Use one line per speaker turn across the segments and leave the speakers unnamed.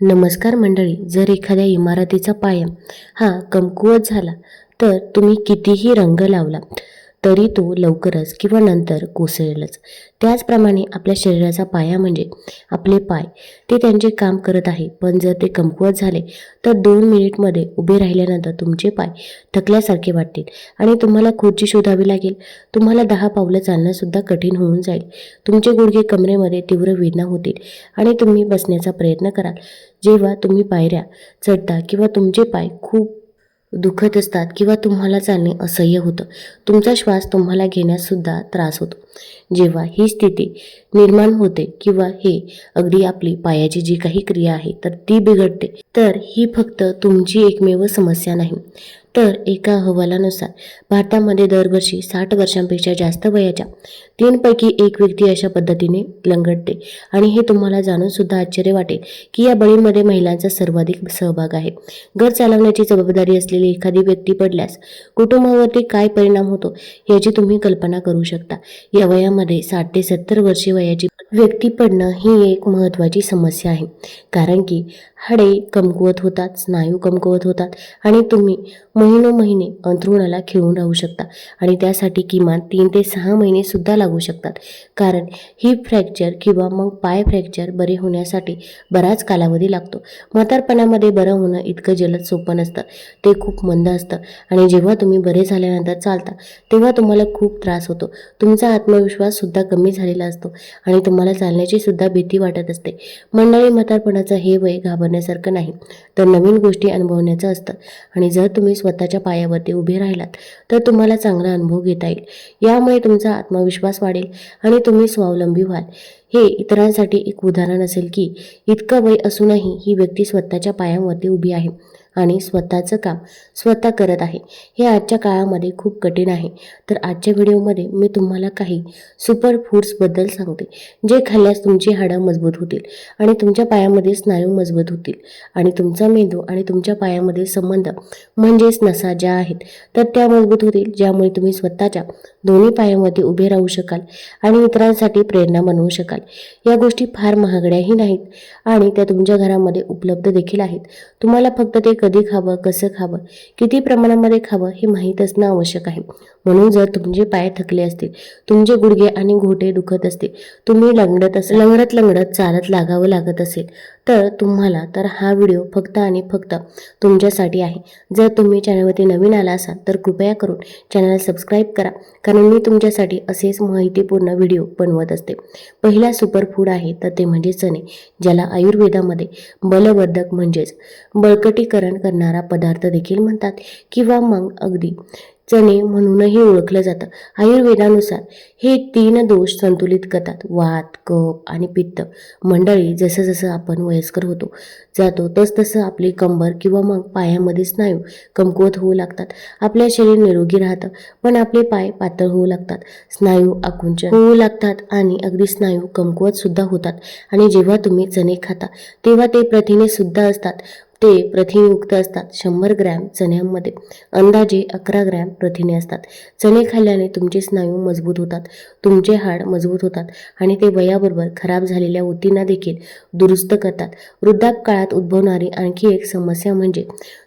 नमस्कार मंडळी जर एखाद्या इमारतीचा पाया हा कमकुवत झाला तर तुम्ही कितीही रंग लावला तरी तो लवकरच किंवा नंतर कोसळेलच. त्याचप्रमाणे आपल्या शरीराचा पाया म्हणजे आपले पाय ते त्यांचे काम करत आहे. पण जर ते कमकुवत झाले तर दोन मिनिटमध्ये उभे राहिल्यानंतर तुमचे पाय थकल्यासारखे वाटतील आणि तुम्हाला खुर्ची शोधावी लागेल. तुम्हाला दहा पावलं चालणंसुद्धा कठीण होऊन जाईल. तुमचे गुडघे कमरेमध्ये तीव्र वेदना होतील आणि तुम्ही बसण्याचा प्रयत्न कराल. जेव्हा तुम्ही पायऱ्या चढता किंवा तुमचे पाय खूप दुखत असतात किंवा तुम्हाला चालणे असह्य होतं. तुमचा श्वास तुम्हाला घेण्याससुद्धा त्रास होतो. जेव्हा ही स्थिती निर्माण होते किंवा हे अगदी आपली पायाची जी काही क्रिया आहे तर ती बिघडते. तर ही फक्त तुमची एकमेव समस्या नाही. तर एका अहवालानुसार भारतामध्ये दरवर्षी साठ वर्षांपेक्षा जास्त वयाच्या तीनपैकी एक व्यक्ती अशा पद्धतीने लंगडते. आणि हे तुम्हाला जाणून सुद्धा आश्चर्य वाटेल की या बळीमध्ये महिलांचा सर्वाधिक सहभाग आहे. घर चालवण्याची जबाबदारी असलेली एखादी व्यक्ती पडल्यास कुटुंबावरती काय परिणाम होतो याची तुम्ही कल्पना करू शकता. या वयामध्ये साठ ते सत्तर वर्षे वयाची व्यक्ती पडणं ही एक महत्त्वाची समस्या आहे. कारण की हाडे कमकुवत होतात स्नायू कमकुवत होतात आणि तुम्ही महिनोमहिने अंथरुणाला खिळून राहू शकता आणि त्यासाठी किमान तीन ते सहा महिने सुद्धा लागू शकतात. कारण हिप फ्रॅक्चर किंवा मग पाय फ्रॅक्चर बरे होण्यासाठी बराच कालावधी लागतो. म्हातारपणामध्ये बरं होणं इतकं जलद सोपं नसतं. ते खूप मंद असतं आणि जेव्हा तुम्ही बरे झाल्यानंतर चालता तेव्हा तुम्हाला खूप त्रास होतो. तुमचा आत्मविश्वास सुद्धा कमी झालेला असतो आणि तुम्हाला चालण्याची सुद्धा भीती वाटत असते. मंडळी म्हातारपणाचं हे वय घाबरण्यासारखं नाही तर नवीन गोष्टी अनुभवण्याचं असतं. आणि जर तुम्ही स्वतःच्या पायावरती उभे राहिलात तर तुम्हाला चांगला अनुभव घेता येईल. यामुळे तुमचा आत्मविश्वास वाढेल आणि तुम्ही स्वावलंबी व्हाल. हे इतरांसाठी एक उदाहरण असेल की इतकं वय असूनही ही व्यक्ती स्वतःच्या पायांवरती उभी आहे. आणि स्वतःचं काम स्वतः करत आहे. हे आजच्या काळामध्ये खूप कठीण आहे. तर आजच्या व्हिडिओमध्ये मी तुम्हाला काही सुपर फूड्सबद्दल सांगते जे खाल्ल्यास तुमची हाडं मजबूत होतील आणि तुमच्या पायामध्ये स्नायू मजबूत होतील आणि तुमचा मेंदू आणि तुमच्या पायामध्ये संबंध म्हणजेच नसा ज्या आहेत तर त्या मजबूत होतील ज्यामुळे तुम्ही स्वतःच्या दोन्ही पायामध्ये उभे राहू शकाल आणि इतरांसाठी प्रेरणा बनवू शकाल. या गोष्टी फार महागड्याही नाहीत आणि त्या तुमच्या घरामध्ये उपलब्ध देखील आहेत. तुम्हाला फक्त ते कधी खावं कसं खावं किती प्रमाणामध्ये खावं हे माहीत असणं आवश्यक आहे. म्हणून जर तुमचे पाय थकले असतील तुमचे गुडघे आणि घोटे दुखत असतील तुम्ही लंगडत असेल लंगडत लंगडत चालत लागावं लागत असेल तर तुम्हाला तर हा व्हिडिओ फक्त आणि फक्त तुमच्यासाठी आहे. जर तुम्ही चॅनलवरती नवीन आला असाल तर कृपया करून चॅनल सबस्क्राईब करा कारण मी तुमच्यासाठी असेच माहितीपूर्ण व्हिडिओ बनवत असते. पहिला सुपरफूड आहे तर ते म्हणजे चणे ज्याला आयुर्वेदामध्ये बलवर्धक म्हणजेच बळकटीकरण करणारा पदार्थ देखील म्हणतात किंवा मग अगदी चणे म्हणूनही ओळखलं जातं. आयुर्वेदानुसार हे तीन दोष संतुलित करतात. वात कफ आणि पित्त. मंडळी जसं जसं आपण वयस्कर होतो जातो तसतसं आपली कंबर किंवा मग पायामध्ये स्नायू कमकुवत होऊ लागतात. आपले शरीर निरोगी राहतं पण आपले पाय पातळ होऊ लागतात. स्नायू आकुंचन होऊ लागतात आणि अगदी स्नायू कमकुवत सुद्धा होतात. आणि जेव्हा तुम्ही चणे खाता तेव्हा ते प्रथिने सुद्धा असतात. ते प्रथिनयुक्त असतात. शंभर ग्रॅम चण्यामध्ये. अंदाजे अकरा ग्रॅम प्रथिने असतात. चणे खाल्ल्याने तुमचे स्नायू मजबूत होतात. तुमचे हाड मजबूत होतात. आणि ते वयाबरोबर खराब झालेल्या ऊतींना देखील दुरुस्त करतात. वृद्धापकाळात उद्भवणारी आणखी एक समस्या म्हणजे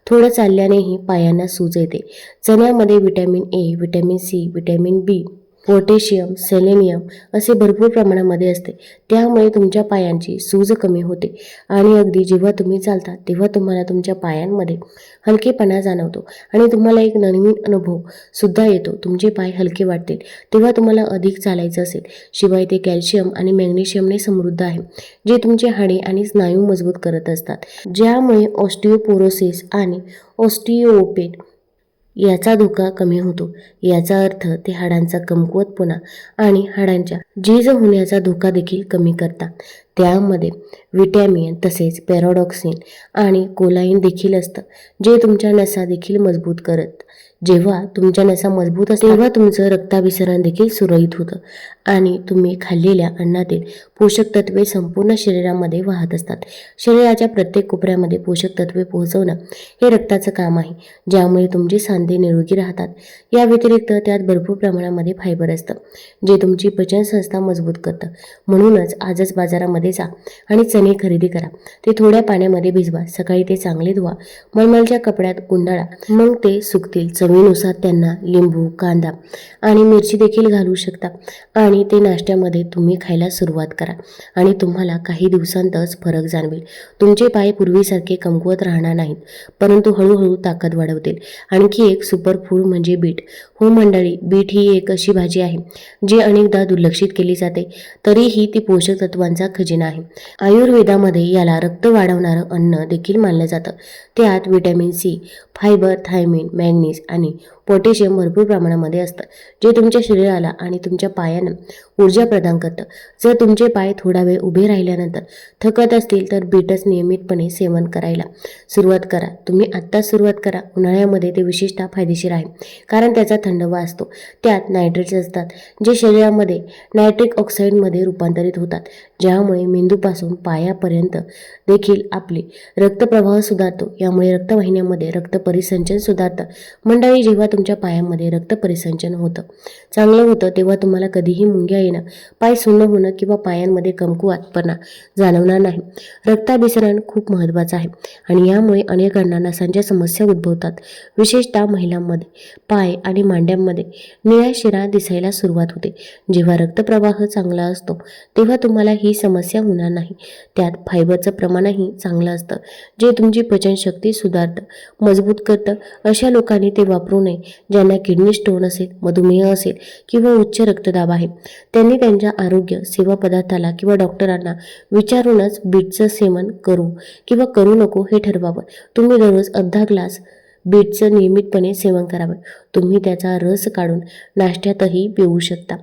थोडं चालल्यानेही पायांना सूज येते. चण्यामध्ये vitamin A vitamin C vitamin B potassium selenium असे भरपूर प्रमाणामध्ये असते. त्यामुळे तुमच्या पायांची सूज कमी होते. आणि अगदी जेव्हा तुम्ही चालता तेव्हा तुम्हाला तुमच्या पायांमध्ये हलकेपणा जाणवतो आणि तुम्हाला एक नवीन अनुभव सुद्धा येतो. तुमचे पाय हलके वाटतील तेव्हा तुम्हाला अधिक चालायचं असेल. शिवाय ते कॅल्शियम आणि मॅग्नेशियमने समृद्ध आहे जे तुमचे हाडे आणि स्नायू मजबूत करत असतात. ज्यामुळे ऑस्टिओपोरोसिस आणि ऑस्टिओपेट याचा धोका कमी होतो. याचा अर्थ ते हाडांचा कमकुवतपणा आणि हाडांच्या झीज होण्याचा धोका देखील कमी करतात. त्यामध्ये विटॅमिन तसेच पॅरोडॉक्सिन आणि कोलाईन देखील असतं जे तुमच्या नसा देखील मजबूत करत. जेव्हा तुमच्या नसा मजबूत असतात तेव्हा तुमचं रक्ताभिसरण देखील सुरळीत होतं. आणि तुम्ही खाल्लेल्या अन्नातील पोषक तत्वे संपूर्ण शरीरामध्ये वाहत असतात. शरीराच्या प्रत्येक कोपऱ्यामध्ये पोषक तत्वे पोहोचवणं हे रक्ताचं काम आहे ज्यामुळे तुमचे सांधे निरोगी राहतात. या व्यतिरिक्त त्यात भरपूर प्रमाणामध्ये फायबर असतं जे तुमची पचनसंस्था मजबूत करतं. म्हणूनच आजच बाजारामध्ये बाजारामध्ये जा आणि चणे खरेदी करा. ते थोड्या पाण्यामध्ये भिजवा सकाळी ते चांगले धुवा. मलमलच्या कपड्यात गुंडाळा. मग ते सुकतील. चवीनुसार त्यांना लिंबू कांदा आणि मिरची देखील घालू शकता आणि ते नाश्त्यामध्ये तुम्ही खायला सुरुवात करा आणि तुम्हाला काही दिवसांतच फरक जाणवेल. तुमचे पाय पूर्वीसारखे कमकुवत राहणार नाहीत परंतु हळूहळू ताकद वाढवतील. आणखी एक सुपर फूड म्हणजे बीट. हो मंडळी बीट ही एक अशी भाजी आहे जी अनेकदा दुर्लक्षित केली जाते तरीही ती पोषक तत्वांचा खजिना आहे. आयुर्वेदामध्ये याला रक्त वाढवणारं अन्न देखील मानलं जातं. त्यात vitamin C fibre thiamine manganese आणि पोटॅशियम भरपूर प्रमाणामध्ये असतं. जे तुमच्या शरीराला आणि तुमच्या पायांना ऊर्जा प्रदान करतं. जर तुमचे पाय थोडा वेळ उभे राहिल्यानंतर थकत असतील तर बीटस नियमितपणे सेवन करायला सुरुवात करा. तुम्ही आत्ताच सुरुवात करा. उन्हाळ्यामध्ये ते विशेषतः फायदेशीर आहे. कारण त्याचा थंडवा असतो. त्यात नायट्रेट्स असतात जे शरीरामध्ये नायट्रिक ऑक्साईडमध्ये रूपांतरित होतात. ज्यामुळे मेंदूपासून पायापर्यंत देखील आपले रक्तप्रवाह सुधारतो. यामुळे रक्तवाहिन्यामध्ये रक्त परिसंचन सुधारतं. मंडळी जेव्हा तुमच्या पायामध्ये रक्त परिसंचन होतं चांगलं होतं तेव्हा तुम्हाला कधीही मुंग्या येणं पाय सुन्न होणं किंवा पायांमध्ये कमकुवातपणा जाणवणार नाही. रक्ताभिसरण खूप महत्त्वाचं आहे आणि यामुळे अनेकांना नसांच्या समस्या उद्भवतात. विशेषतः महिलांमध्ये. पाय आणि मांड्यांमध्ये निळ्या शिरा दिसायला सुरुवात होते. जेव्हा रक्तप्रवाह चांगला असतो तेव्हा तुम्हाला ही ही समस्या होणार नाही. त्यात फायबरचं प्रमाणही चांगलं असतं. जे तुमची पचनशक्ती सुधारतं मजबूत करतं अशा लोकांनी ते वापरू नये. ज्यांना किडनी स्टोन असेल मधुमेह असेल किंवा उच्च रक्तदाब आहे त्यांनी त्यांच्या आरोग्य सेवा पदार्थाला किंवा डॉक्टरांना विचारूनच बीटचं सेवन करू किंवा करू नको हे ठरवावं. तुम्ही दररोज अर्धा ग्लास बीटचं नियमितपणे सेवन करावं. तुम्ही त्याचा रस काढून नाश्त्यातही पिऊ शकता.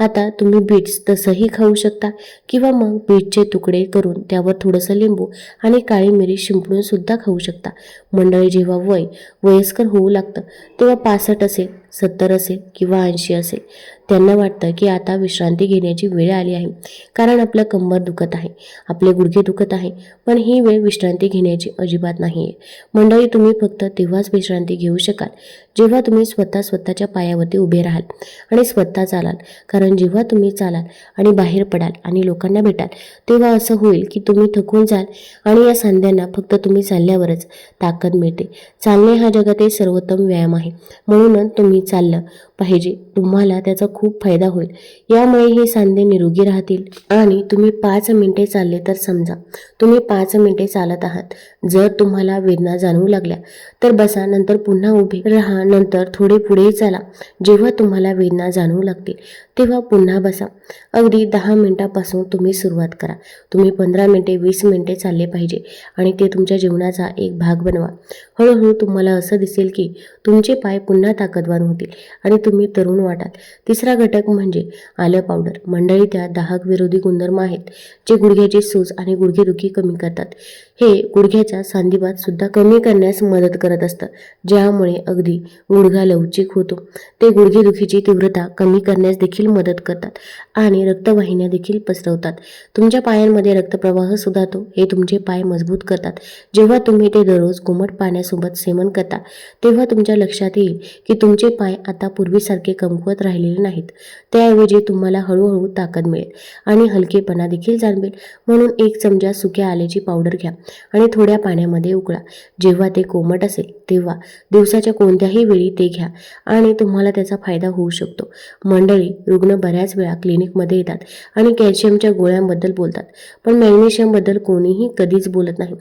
आता तुम्ही बीट्स तसंही खाऊ शकता किंवा मग बीटचे तुकडे करून त्यावर थोडंसं लिंबू आणि काळी मिरी शिंपडून सुद्धा खाऊ शकता. मंडळी जेव्हा वय वयस्कर होऊ लागतं तेव्हा पासष्ट असेल सत्तर असेल किंवा ऐंशी असेल त्यांना वाटतं की आता विश्रांती घेण्याची वेळ आली आहे. कारण आपलं कंबर दुखत आहे आपले गुडघे दुखत आहे पण ही वेळ विश्रांती घेण्याची अजिबात नाही आहे मंडळी तुम्ही फक्त तेव्हाच विश्रांती घेऊ शकाल जेव्हा तुम्ही स्वतः स्वतःच्या पायावरती उभे राहाल आणि स्वतः चालाल. कारण जेव्हा तुम्ही चालाल आणि बाहेर पडाल आणि लोकांना भेटाल तेव्हा असं होईल की तुम्ही थकून जाल आणि या सांध्यांना फक्त तुम्ही चालल्यावरच ताकद मिळते. चालणे हा जगातील सर्वोत्तम व्यायाम आहे. म्हणूनच तुम्ही चाललं पाहिजे. तुम्हाला त्याचा खूप फायदा होईल. यामुळे हे सांधे निरोगी राहतील. आणि तुम्ही पाच मिनिटे चालले तर समजा. तुम्ही पाच मिनिटे चालत आहात. जर तुम्हाला वेदना जाणवू लागल्या तर बसा नंतर पुन्हा उभे राहा नंतर थोडे पुढे चाला. जेव्हा तुम्हाला वेदना जाणवू लागतील तेव्हा पुन्हा बसा. अगदी दहा मिनिटापासून तुम्ही सुरुवात करा. तुम्ही पंधरा मिनिटे वीस मिनिटे चालले पाहिजे आणि ते तुमच्या जीवनाचा एक भाग बनवा. हळूहळू तुम्हाला असं दिसेल की तुमचे पाय पुन्हा ताकदवान होतील. आणि तुम्ही तरुण वाटाल. तिसरा घटक म्हणजे आलं पावडर मंडळी त्या दाहक विरोधी गुणधर्म आहेत जे गुडघ्याची सूज आणि गुडघेदुखी कमी करतात. हे गुडघ्याचा सांधिवात सुद्धा कमी करण्यास मदत करत असतं ज्यामुळे अगदी गुडघा लवचिक होतो. ते गुडघेदुखीची तीव्रता कमी करण्यास देखील मदत करतात आणि रक्तवाहिन्या देखील पसरवतात. तुमच्या पायांमध्ये रक्तप्रवाह सुधारतो हे तुमचे पाय मजबूत करतात. जेव्हा तुम्ही ते दररोज कोमट पाण्यासोबत सेवन करता तेव्हा तुमच्या लक्षात येईल की तुमचे पाय आता पूर्वीसारखे कमकुवत राहिलेले नाहीत. त्याऐवजी तुम्हाला हळूहळू ताकद मिळेल आणि हलकेपणा देखील जाणवेल. म्हणून एक चमचा सुक्या आल्याची पावडर घ्या आणि थोड्या पाण्यामध्ये उकळा. जेव्हा ते कोमट असेल तेव्हा दिवसाच्या कोणत्याही वेळी ते घ्या आणि तुम्हाला त्याचा फायदा होऊ शकतो. मंडळी रुग्ण बऱ्याच वेळा क्लिनिकमध्ये येतात आणि कॅल्शियमच्या गोळ्यांबद्दल बोलतात पण मॅग्नेशियमबद्दल कोणीही कधीच बोलत नाही.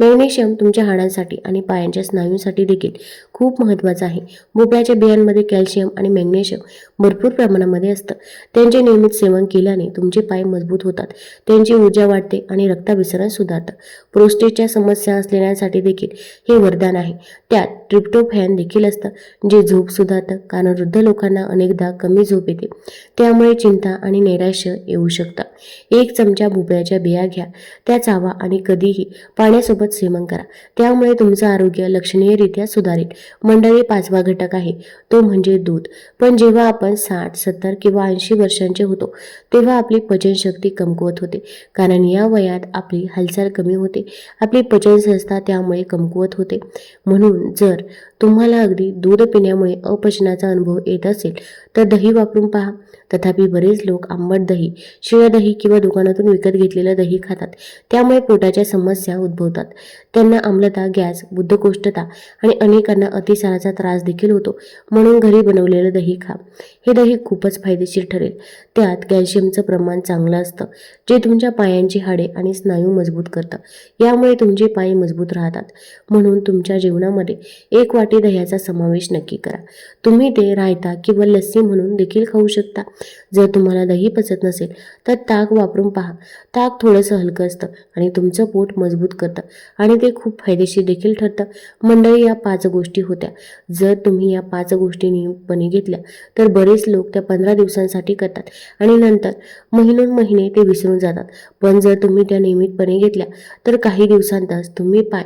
मॅग्नेशियम तुमच्या हाडांसाठी आणि पायांच्या स्नायूंसाठी देखील खूप महत्त्वाचं आहे. भोपळ्याच्या बियांमध्ये कॅल्शियम आणि मॅग्नेशियम भरपूर प्रमाणामध्ये असतं. त्यांचे नियमित सेवन केल्याने तुमचे पाय मजबूत होतात. त्यांची ऊर्जा वाढते आणि रक्ताभिसरण सुधारतं. प्रोस्टेटच्या समस्या असलेल्यांसाठी देखील हे वरदान आहे. त्यात ट्रिप्टोफॅन देखील असतं जे झोप सुधारतं कारण वृद्ध लोकांना अनेकदा कमी झोप येते. त्यामुळे चिंता आणि नैराश्य येऊ शकतं. एक चमचा भोपळ्याच्या बिया घ्या त्या चावा आणि कधीही पाण्यासोबत सेवन करा. त्यामुळे तुमचं आरोग्य लक्षणीयरित्या सुधारेल. मंडळी पाचवा घटक आहे तो म्हणजे दूध. पण जेव्हा आपण साठ सत्तर किंवा ऐंशी वर्षांचे होतो तेव्हा आपली पचनशक्ती कमकुवत होते. कारण या वयात आपली हालचाल कमी होते. आपली पचनसंस्था त्यामुळे कमकुवत होते. म्हणून जर Oui. तुम्हाला अगदी दूध पिण्यामुळे अपचनाचा अनुभव येत असेल तर दही वापरून पहा. तथापि बरेच लोक आंबट दही शिळं दही किंवा दुकानातून विकत घेतलेलं दही खातात. त्यामुळे पोटाच्या समस्या उद्भवतात. त्यांना आम्लता गॅस बुद्धकोष्ठता आणि अनेकांना अतिसाराचा त्रास देखील होतो. म्हणून घरी बनवलेलं दही खा. हे दही खूपच फायदेशीर ठरेल. त्यात कॅल्शियमचं प्रमाण चांगलं असतं जे तुमच्या पायांची हाडे आणि स्नायू मजबूत करतं. यामुळे तुमचे पाय मजबूत राहतात. म्हणून तुमच्या जीवनामध्ये एक वाटी दह्याचा समावेश नक्की करा. तुम्ही ते रायता किंवा लस्सी म्हणून देखील खाऊ शकता. जर तुम्हाला दही पचत नसेल तर ताक वापरून पहा. ताक थोडंसं हलकं असतं आणि तुमचं पोट मजबूत करतं आणि ते खूप फायदेशीर देखील ठरतं. मंडळी या पाच गोष्टी होत्या. जर तुम्ही या पाच गोष्टी नियमितपणे घेतल्या तर बरेच लोक त्या पंधरा दिवसांसाठी करतात आणि नंतर महिनोन महिने ते विसरून जातात. पण जर तुम्ही त्या नियमितपणे घेतल्या तर काही दिवसांतच तुम्ही पाय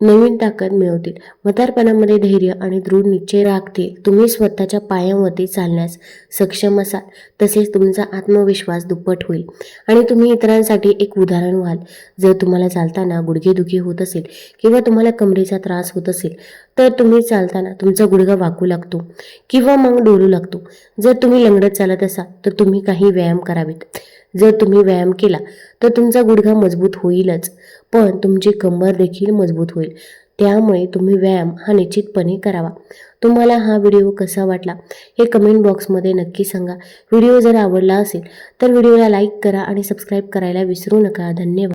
नवीन ताकद मिळवतील. म्हातारपणामध्ये धैर्य आणि दृढ निश्चय राखतील तुम्ही स्वतःच्या पायांवरती चालण्यास सक्षम असाल. तसेच तुमचा आत्मविश्वास दुप्पट होईल. आणि तुम्ही इतरांसाठी एक उदाहरण व्हाल. जर तुम्हाला चालताना गुडघेदुखी होत असेल किंवा तुम्हाला कमरेचा त्रास होत असेल तर तुम्ही चालताना तुमचा गुडघा वाकू लागतो किंवा मग डोलू लागतो. जर तुम्ही लंगडत चालत असाल तर तुम्ही काही व्यायाम करावेत. जर तुम्ही व्यायाम केला तर तुमचा गुडघा मजबूत होईलच पण तुमची कंबर देखील मजबूत होईल. त्यामुळे तुम्ही व्यायाम हा निश्चितपणे करावा. तुम्हाला हा व्हिडिओ कसा वाटला हे कमेंट बॉक्समध्ये नक्की सांगा. व्हिडिओ जर आवडला असेल तर व्हिडिओला लाईक करा आणि सबस्क्राईब करायला विसरू नका. धन्यवाद.